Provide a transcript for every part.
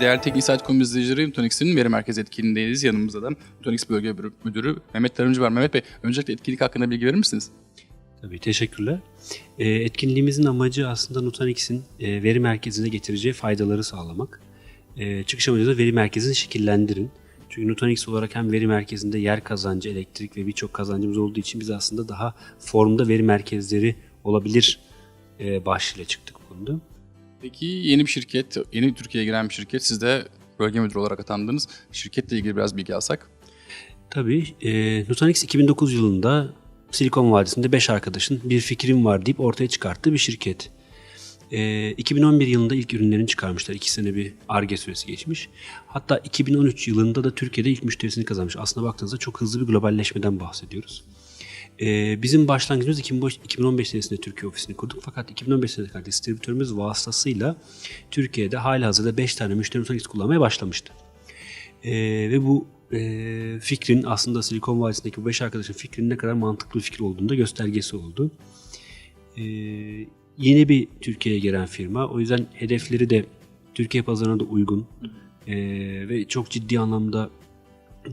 Değerli Teknik İsa'yet Komu izleyicileri, Nutanix'in veri merkezi etkinliğindeyiz. Yanımızda da Nutanix Bölge Müdürü Mehmet Tarımcı var. Mehmet Bey, öncelikle etkinlik hakkında bilgi verir misiniz? Tabii teşekkürler. E, etkinliğimizin amacı aslında Nutanix'in e, veri merkezine getireceği faydaları sağlamak. E, çıkış amacı da veri merkezini şekillendirin. Çünkü Nutanix olarak hem veri merkezinde yer kazancı, elektrik ve birçok kazancımız olduğu için biz aslında daha formda veri merkezleri olabilir e, başlığıyla çıktık bu konuda. Peki yeni bir şirket, yeni Türkiye'ye giren bir şirket. Siz de bölge müdürü olarak atandınız. Şirketle ilgili biraz bilgi alsak. Tabii. E, Nutanix 2009 yılında Silikon Vadisi'nde 5 arkadaşın bir fikrim var deyip ortaya çıkarttığı bir şirket. E, 2011 yılında ilk ürünlerini çıkarmışlar. 2 sene bir ARGE süresi geçmiş. Hatta 2013 yılında da Türkiye'de ilk müşterisini kazanmış. Aslına baktığınızda çok hızlı bir globalleşmeden bahsediyoruz. E, bizim başlangıcımız 2015 senesinde Türkiye ofisini kurduk. Fakat 2015 senesine kadar distribütörümüz vasıtasıyla Türkiye'de hali hazırda 5 tane müşteri Nutanix kullanmaya başlamıştı. E, ve bu e, fikrin aslında Silikon Vadisi'ndeki bu beş arkadaşın fikrinin ne kadar mantıklı bir fikir olduğunu da göstergesi oldu. E, yeni bir Türkiye'ye gelen firma. O yüzden hedefleri de Türkiye pazarına da uygun e, ve çok ciddi anlamda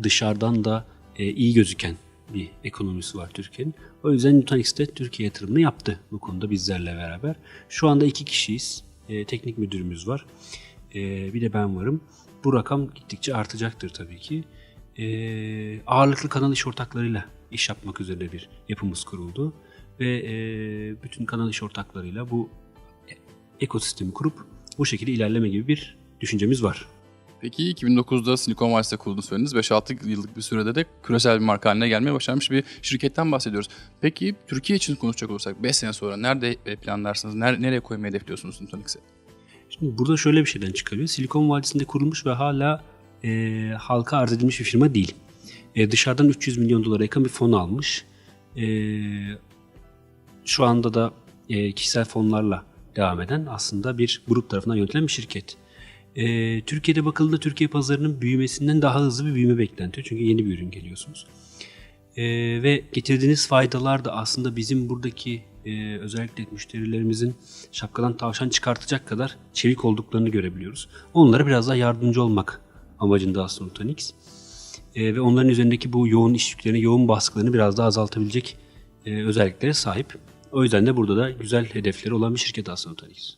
dışarıdan da e, iyi gözüken bir ekonomisi var Türkiye'nin. O yüzden Nutanix de Türkiye yatırımını yaptı bu konuda bizlerle beraber. Şu anda iki kişiyiz. E, teknik müdürümüz var. E, bir de ben varım. Bu rakam gittikçe artacaktır tabii ki. E, ağırlıklı kanal iş ortaklarıyla iş yapmak üzere bir yapımız kuruldu. Ve e, bütün kanal iş ortaklarıyla bu ekosistemi kurup bu şekilde ilerleme gibi bir düşüncemiz var. Peki 2009'da Silikon Vadisi'de kurulduğunu söylediniz. 5-6 yıllık bir sürede de küresel bir marka haline gelmeye başarmış bir şirketten bahsediyoruz. Peki Türkiye için konuşacak olursak 5 sene sonra nerede e, planlarsınız? Ner- nereye koymayı hedefliyorsunuz Nutanix'i? Şimdi burada şöyle bir şeyden çıkarıyor. Silikon Vadisi'nde kurulmuş ve hala e, halka arz edilmiş bir firma değil. E, dışarıdan 300 milyon dolara yakın bir fon almış. E, şu anda da e, kişisel fonlarla devam eden aslında bir grup tarafından yönetilen bir şirket. E, Türkiye'de bakıldığında Türkiye pazarının büyümesinden daha hızlı bir büyüme beklentiyor. Çünkü yeni bir ürün geliyorsunuz. E, ve getirdiğiniz faydalar da aslında bizim buradaki e, özellikle müşterilerimizin şapkadan tavşan çıkartacak kadar çevik olduklarını görebiliyoruz. Onlara biraz daha yardımcı olmak amacında aslında Nutanix. E, ve onların üzerindeki bu yoğun iş yüklerini, yoğun baskılarını biraz daha azaltabilecek e, özelliklere sahip. O yüzden de burada da güzel hedefleri olan bir şirket aslında Nutanix.